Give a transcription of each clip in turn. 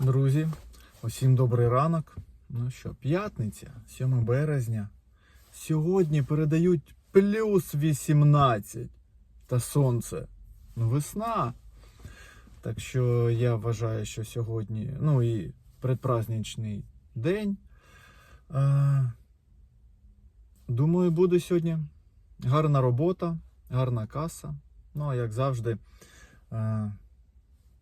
Друзі, усім добрий ранок. Ну що, п'ятниця, 7 березня. Сьогодні передають плюс 18 та сонце. Ну, весна. Так що я вважаю, що сьогодні, ну і предпраздничний день. Е, думаю, буде сьогодні гарна робота, гарна каса. Ну, а як завжди, е,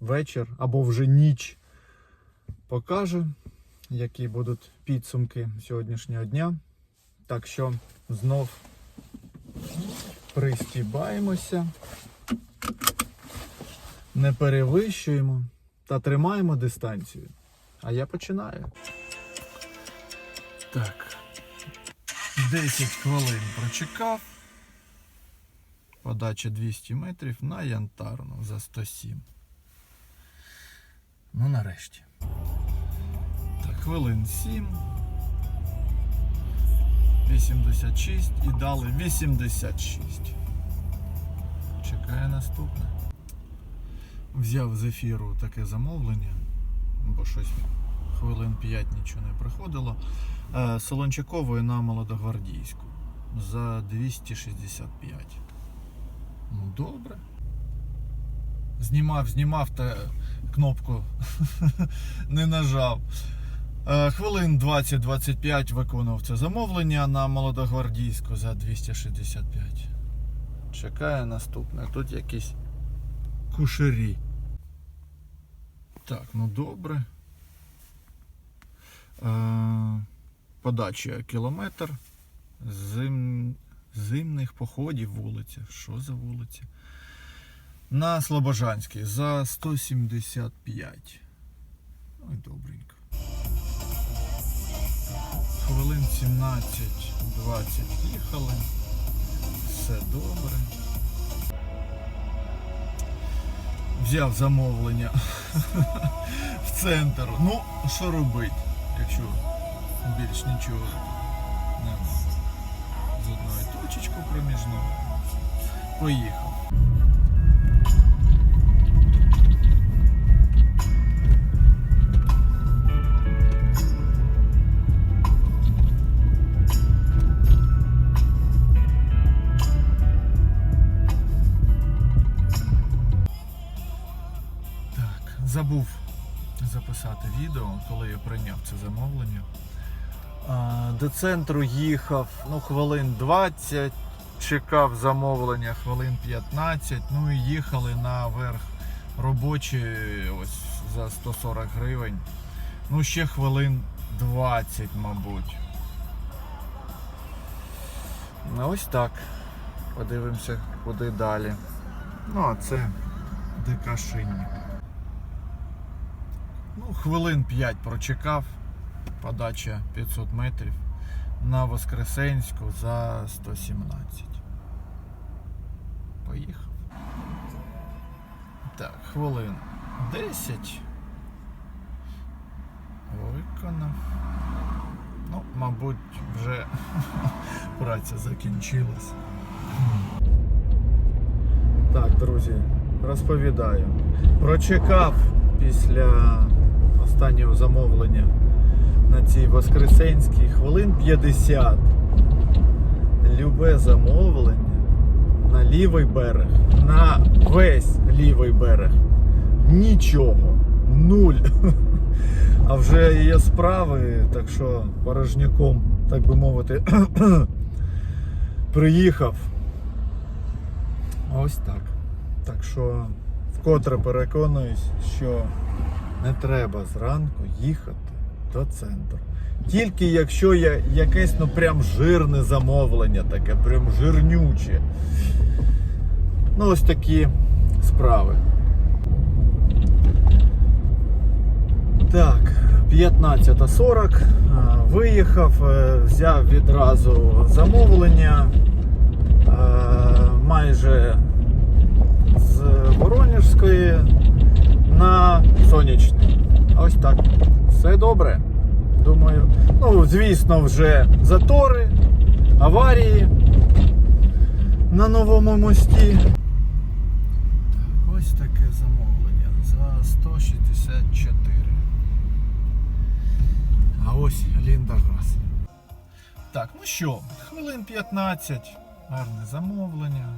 вечір або вже ніч покаже, які будуть підсумки сьогоднішнього дня. Так що знов пристібаємося, не перевищуємо та тримаємо дистанцію. А я починаю. Так. 10 хвилин прочекав. Подача 200 метрів на янтарну за 107. Ну, нарешті. Хвилин 7. 86 і дали 86. Чекає наступне. Взяв з ефіру таке замовлення, бо щось хвилин 5 нічого не приходило. Е, Солончакової на Молодогвардійську за 265. Ну, добре. Знімав, знімав та кнопку не нажав. Е, Хвилин 20-25 виконував це замовлення на Молодогвардійську за 265. Чекає наступне. Тут якісь кушарі. Так, ну добре. Е, Подача кілометр. Зим... Зимних походів вулиця. Що за вулиця? На Слобожанській за 175. Ой, добренько. Хвилин 17-20 їхали. Все добре. Взяв замовлення в центр. Ну, що робити, якщо більш нічого немає. З одної точечку проміжного. Поїхав. Забув записати відео, коли я прийняв це замовлення. До центру їхав ну, хвилин 20, чекав замовлення хвилин 15, ну і їхали наверх робочі ось за 140 гривень. Ну, ще хвилин 20, мабуть. Ну, ось так. Подивимося, куди далі. Ну, а це ДК Шинник. Ну, хвилин 5 прочекав. Подача 500 метрів на Воскресенську за 117. Поїхав. Так, хвилин 10. Виконав. Ну, мабуть, вже праця закінчилась. Так, друзі, розповідаю. Прочекав після останнього замовлення на цій Воскресенській хвилин 50. Любе замовлення на лівий берег, на весь лівий берег. Нічого. Нуль. А вже є справи, так що порожняком, так би мовити, приїхав. Ось так. Так що вкотре переконуюсь, що не треба зранку їхати до центру. Тільки якщо є якесь ну прям жирне замовлення, таке прям жирнюче. Ну, ось такі справи. Так, 15.40. Виїхав, е, взяв відразу замовлення. е, Майже з Воронежської на сонячний. Ось так. Все добре. Думаю. Ну, звісно, вже затори, аварії на новому мості. Ось таке замовлення за 164. А ось Ліндагаз. Так, ну що, хвилин 15, гарне замовлення.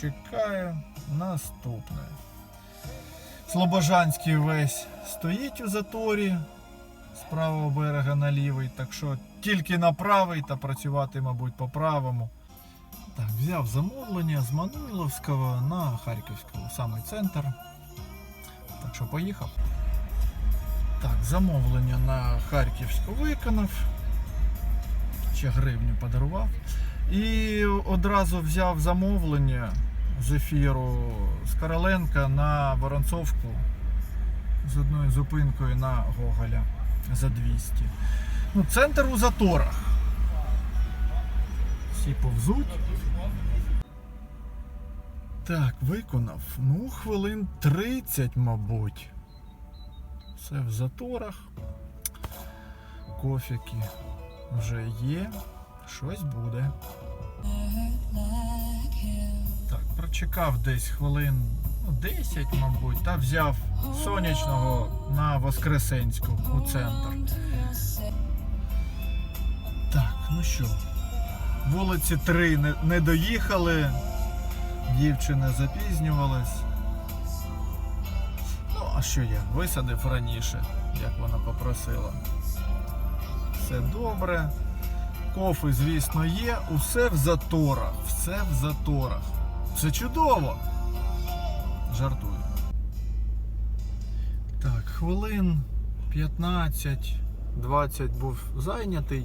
Чекаю наступне. Слобожанський весь стоїть у заторі з правого берега на лівий, так що тільки на правий та працювати, мабуть, по правому. Так, взяв замовлення з Мануйловського на Харківського, самий центр. Так що поїхав. Так, замовлення на Харківську виконав. Ще гривню подарував. І одразу взяв замовлення з ефіру з Короленка на Воронцовку з одною зупинкою на Гоголя за 200. Ну, центр у заторах. Всі повзуть. Так, виконав. Ну, хвилин 30, мабуть. Все в заторах. Кофіки вже є. Щось буде. Прочекав десь хвилин ну, 10, мабуть, та взяв сонячного на Воскресенську у центр. Так, ну що, вулиці 3 не, не доїхали, дівчина запізнювалась. Ну, а що я? Висадив раніше, як вона попросила. Все добре. Кофи, звісно, є. Усе в заторах. Все в заторах. Все чудово. Жартую. Так, хвилин 15-20 був зайнятий.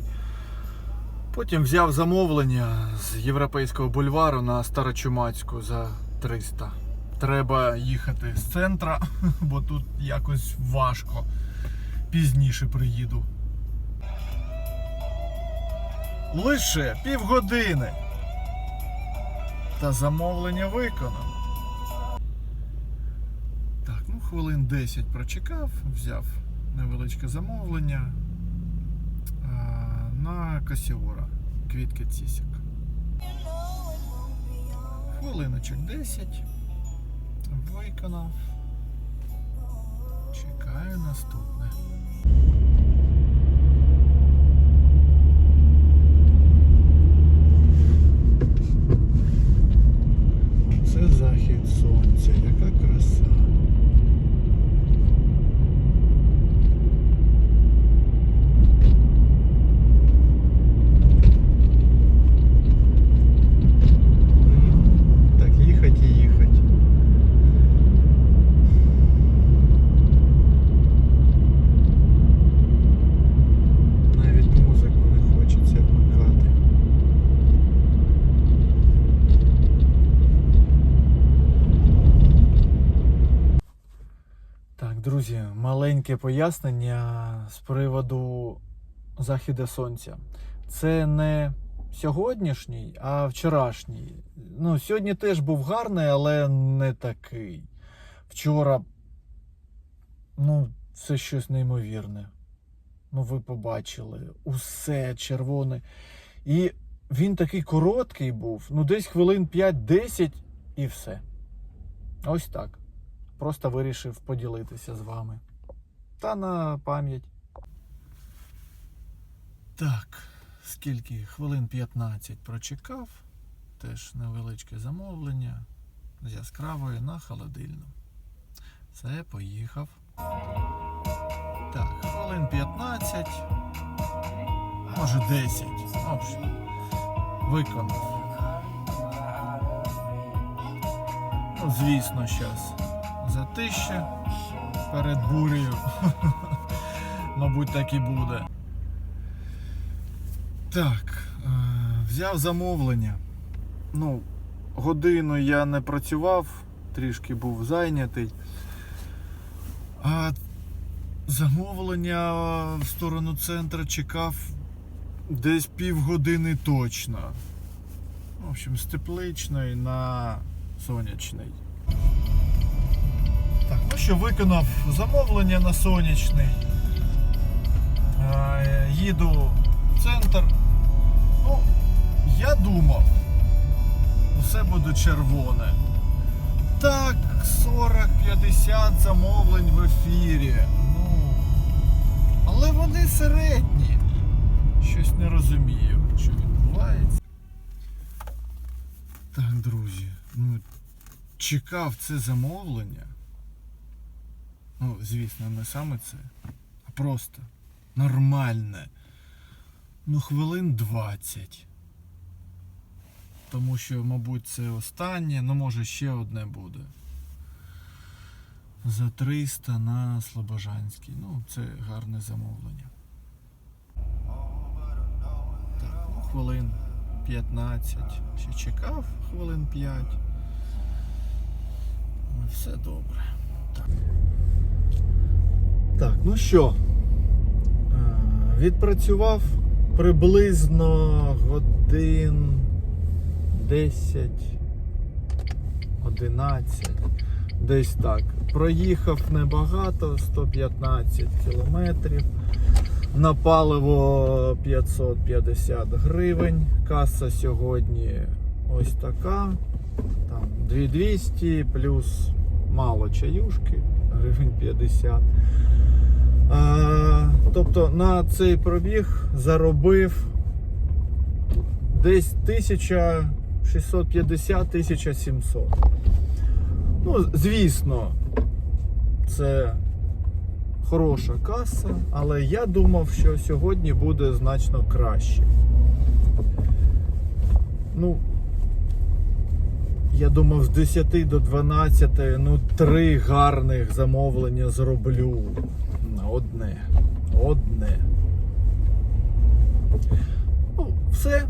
Потім взяв замовлення з Європейського бульвару на Старочумацьку за 300. Треба їхати з центра, бо тут якось важко. Пізніше приїду. Лише півгодини. Та замовлення виконано. Так, ну хвилин 10 прочекав, взяв невеличке замовлення а, на Касіора. Квітки Цісік. Хвилиночок 10. Виконав. Чекаю наступне. Це захід сонця, яка краса. М, Так, їхать і їхать. Навіть музику не хочеться вмикати. Так, друзі, маленьке пояснення з приводу західу сонця. Це не сьогоднішній, а вчорашній. Ну, сьогодні теж був гарний, але не такий. Вчора, ну, це щось неймовірне. Ну, ви побачили, усе червоне. І він такий короткий був, ну, десь хвилин 5-10 і все. Ось так. Просто вирішив поділитися з вами. Та на пам'ять. Так, скільки хвилин 15 прочекав. Теж невеличке замовлення з яскравою на холодильну. Все, поїхав. Так, хвилин 15, може 10. В общем, виконав. Ну, звісно, зараз затище перед бурею. Мабуть, так і буде. Так, е, взяв замовлення. Ну, годину я не працював, трішки був зайнятий. А замовлення в сторону центру чекав десь півгодини точно. В общем, з тепличної на сонячний. Так, ну що, виконав замовлення на сонячний. Е, Їду в центр. Ну, я думав, усе буде червоне. Так, 40-50 замовлень в ефірі. Ну, але вони середні. Щось не розумію, що відбувається. Так, друзі, ну чекав це замовлення. Ну, звісно, не саме це, а просто нормальне. Ну, хвилин 20. Тому що, мабуть, це останнє, ну може ще одне буде. За 300 на Слобожанський. Ну, це гарне замовлення. Так, ну, хвилин 15. Ще чекав хвилин 5. Ну, Все добре. Так, так ну що, е, відпрацював приблизно годин 10, 11, десь так. Проїхав небагато, 115 кілометрів. На паливо 550 гривень. Каса сьогодні ось така. Там 2200 плюс мало чаюшки, гривень 50. А, тобто на цей пробіг заробив десь 1650-1700. Ну, звісно, це хороша каса, але я думав, що сьогодні буде значно краще. Ну, я думав, з 10 до 12, ну, три гарних замовлення зроблю. Одне. Одне. Ну, все.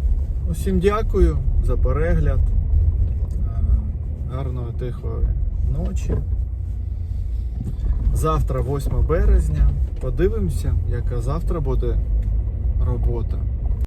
Усім дякую за перегляд. Е, Гарної тихої ночі. Завтра 8 березня. Подивимося, яка завтра буде робота.